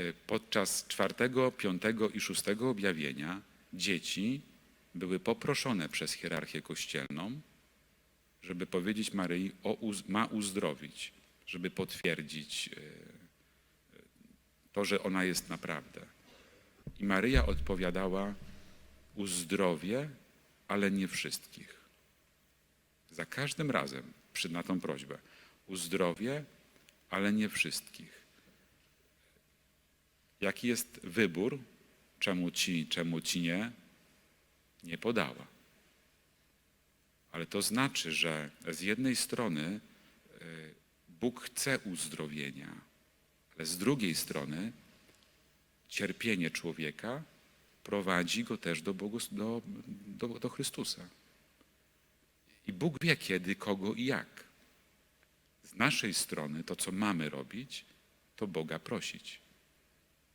Y, Podczas czwartego, piątego i szóstego objawienia dzieci były poproszone przez hierarchię kościelną, żeby powiedzieć Maryi, o, ma uzdrowić, żeby potwierdzić y, y, to, że ona jest naprawdę. I Maryja odpowiadała, uzdrowię, ale nie wszystkich. Za każdym razem przy, na tą prośbę, uzdrowię, ale nie wszystkich. Jaki jest wybór, czemu ci, czemu ci nie, nie podała. Ale to znaczy, że z jednej strony y, Bóg chce uzdrowienia, ale z drugiej strony cierpienie człowieka prowadzi go też do, Bogos- do, do, do Chrystusa. I Bóg wie kiedy, kogo i jak. Z naszej strony to, co mamy robić, to Boga prosić.